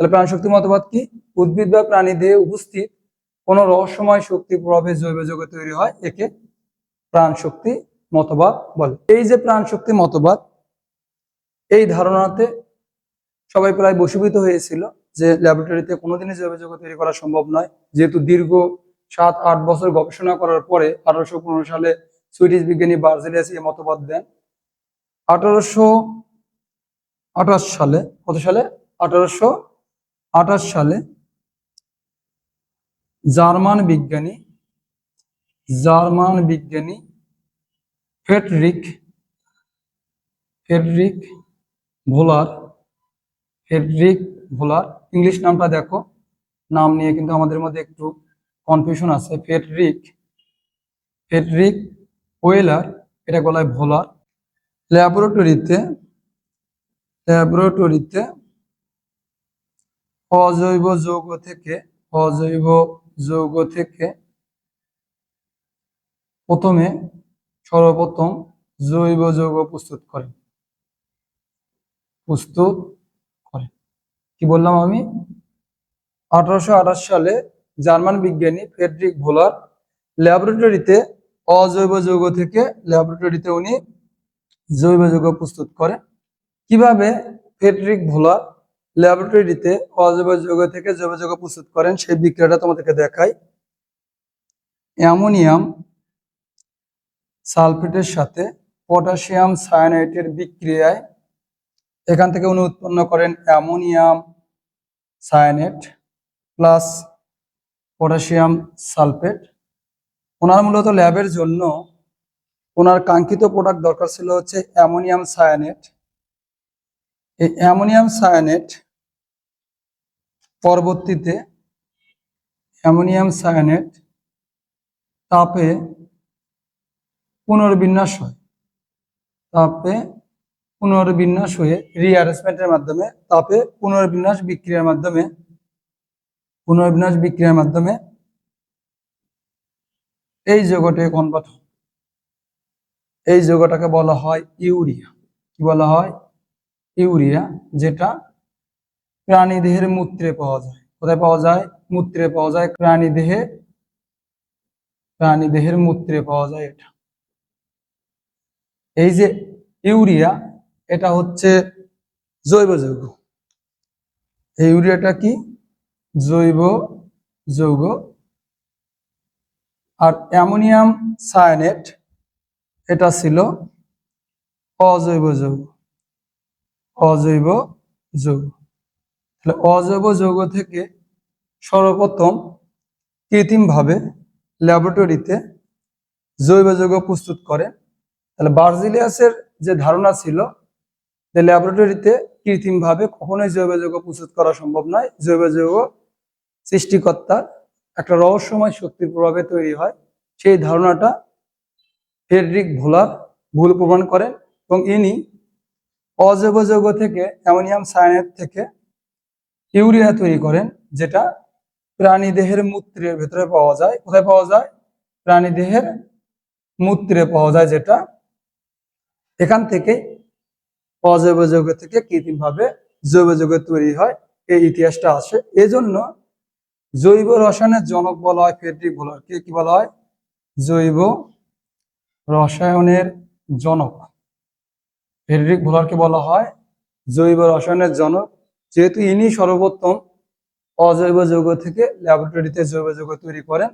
তাহলে প্রাণশক্তি মতবাদ কি? উদ্ভিদ বা প্রাণী দেহে উপস্থিত কোন রহস্যময় শক্তি প্রভাবে জৈব যৌগ তৈরি হয়, একে প্রাণ শক্তি মতবাদ বলে। এই যে প্রাণ শক্তি মতবাদ এই ধারণাতে সবাই প্রায় বশীভূত হয়েছিল যে ল্যাবরেটরিতে কোনোদিনই জৈব যৌগ তৈরি করা সম্ভব নয়। যেহেতু দীর্ঘ সাত, আট বছর গবেষণা করার পরে আঠারোশো পনেরো সালে সুইডিশ বিজ্ঞানী বার্জেলিয়াস এই মতবাদ দেন। আঠারোশো আঠাশ সালে, কত সালে? আঠারোশো আঠাশ সালে জার্মান বিজ্ঞানী জার্মান বিজ্ঞানী Friedrich Friedrich Wohler Friedrich Wohler, English নামটা দেখো, নাম নিয়ে কিন্তু আমাদের মধ্যে একটু কনফিউশন আছে। ফেডরিক ফেডরিক ওয়েলার, এটা গলায় ভোলার ল্যাবরেটরিতে ল্যাবরেটরিতে অজৈব যৌগ থেকে, অজৈব যৌগ থেকে প্রথমে সর্বপ্রথম জৈব যৌগ প্রস্তুত করেন। প্রস্তুত করে কি বললাম আমি? আঠারোশো আঠাশ সালে জার্মান বিজ্ঞানী ফেডরিক ভোলার ল্যাবরেটরিতে অজৈব যৌগ থেকে ল্যাবরেটরিতে উনি জৈব যৌগ প্রস্তুত করেন। কীভাবে ফেডরিক ভোলার ল্যাবরেটরিতে অজৈব যৌগ থেকে জৈব যৌগ প্রস্তুত করেন, সেই বিক্রিয়াটা তোমাদেরকে দেখাই। অ্যামোনিয়াম সালফেটের সাথে পটাশিয়াম সায়ানাইটের বিক্রিয়ায় এখান থেকে উনি উৎপন্ন করেন ammonium cyanate plus potassium sulphate. ওনার মূলত ল্যাবের জন্য ওনার কাঙ্ক্ষিত প্রোডাক্ট দরকার ছিল হচ্ছে অ্যামোনিয়াম সায়ানেট এই অ্যামোনিয়াম সায়ানেট পরবর্তীতে অ্যামোনিয়াম সায়ানেট তাপে পুনর্বিন্যাস হয়। তাপে পুনর্বিন্যাস হয়ে রিঅ্যারেঞ্জমেন্টের মাধ্যমে তাপে পুনর্বিন্যাস বিক্রিয়ার মাধ্যমে, পুনর্বিন্যাস বিক্রিয়ার মাধ্যমে এই যৌগটি কনভার্ট হয়। এই যৌগটাকে বলা হয় ইউরিয়া। কি বলা হয়? ইউরিয়া যেটা প্রাণী দেহের মূত্রে পাওয়া যায়। কোথায় পাওয়া যায়? মূত্রে পাওয়া যায়। প্রাণী দেহে, প্রাণী দেহের মূত্রে পাওয়া যায় এটা। এই যে ইউরিয়া, এটা হচ্ছে জৈব যৌগ। এই ইউরিয়াটা কি? জৈব যৌগ। আর অ্যামোনিয়াম সায়ানেট, এটা ছিল অজৈব যৌগ। অজৈব যৌগ। তাহলে অজৈব যৌগ থেকে সর্বপ্রথম কৃত্রিমভাবে ল্যাবরেটরিতে জৈব যৌগ প্রস্তুত করে। তাহলে বার্জিলিয়াসের যে ধারণা ছিল যে ল্যাবরেটরিতে কৃত্রিমভাবে কখনোই জৈব যৌগ প্রস্তুত করা সম্ভব নয়। জৈব যৌগ সৃষ্টিকর্তার একটা রহস্যময় শক্তির প্রভাবে তৈরি হয়। সেই ধারণাটা ফেডরিক ভোলার ভুল প্রমাণ করেন এবং ইনি অজৈব যৌগ থেকে অ্যামোনিয়াম সায়ানেট থেকে ইউরিয়া তৈরি করেন, যেটা প্রাণী দেহের মূত্রের ভেতরে পাওয়া যায়। কোথায় পাওয়া যায়? প্রাণী দেহের মূত্রে পাওয়া যায়, যেটা এখান থেকে অজৈব যৌগ থেকে কৃত্রিমভাবে জৈব যৌগ তৈরি হয়। এই ইতিহাসটা আসে এজন্য জৈব রসায়নের জনক বলা হয়, ফেডরিক ভোলারকে কি বলা হয়? জৈব রসায়নের জনক। ফেডরিক ভোলারকে বলা হয় জৈব রসায়নের জনক। যেহেতু ইনি সর্বপ্রথম অজৈব যৌগ থেকে ল্যাবরেটরিতে জৈব যৌগ তৈরি করেন